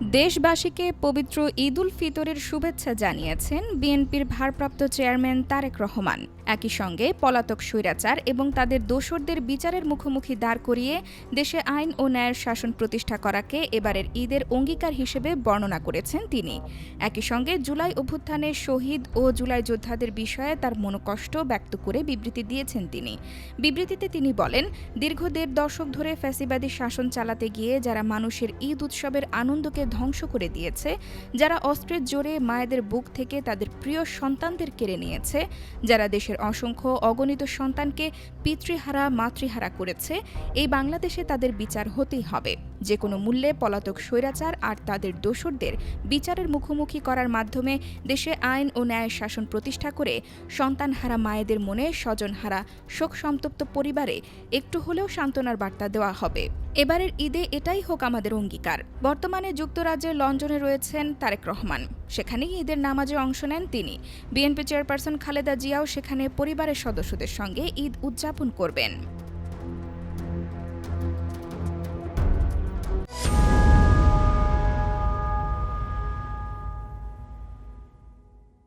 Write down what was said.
দেশবাসীকে পবিত্র ঈদ উল ফিতরের শুভেচ্ছা জানিয়েছেন বিএনপির ভারপ্রাপ্ত চেয়ারম্যান তারেক রহমান। একই সঙ্গে পলাতক স্বৈরাচার এবং তাদের দোসরদের বিচারের মুখোমুখি দাঁড় করিয়ে দেশে আইন ও ন্যায়ের শাসন প্রতিষ্ঠা করাকে এবারের ঈদের অঙ্গীকার হিসেবে বর্ণনা করেছেন তিনি। একই সঙ্গে জুলাই অভ্যুত্থানে শহীদ ও জুলাই যোদ্ধাদের বিষয়ে তার মনোকষ্ট ব্যক্ত করে বিবৃতি দিয়েছেন তিনি। বিবৃতিতে তিনি বলেন, দীর্ঘ দেড় দশক ধরে ফ্যাসিবাদী শাসন চালাতে গিয়ে যারা মানুষের ঈদ উৎসবের আনন্দকে ধ্বংস করে দিয়েছে, যারা অস্ত্রের জোরে মায়েদের বুক থেকে তাদের প্রিয় সন্তানদের কেড়ে নিয়েছে, যারা দেশের অসংখ্য অগণিত সন্তানকে পিতৃহারা, মাতৃহারা করেছে, এই বাংলাদেশে তাদের বিচার হতেই হবে। যে কোনো মূল্যে পলাতক স্বৈরাচার আর তাদের দোসরদের বিচারের মুখোমুখি করার মাধ্যমে দেশে আইন ও ন্যায় শাসন প্রতিষ্ঠা করে সন্তানহারা মায়েদের মনে স্বজনহারা শোক সন্তপ্ত পরিবারে একটু হলেও সান্ত্বনার বার্তা দেওয়া হবে। এবারের ঈদে এটাই হোক আমাদের অঙ্গীকার। বর্তমানে যুক্তরাজ্যের লন্ডনে রয়েছেন তারেক রহমান। সেখানেই ঈদের নামাজে অংশ নেন তিনি। বিএনপি চেয়ারপারসন খালেদা জিয়াও সেখানে পরিবারের সদস্যদের সঙ্গে ঈদ উদযাপন করবেন।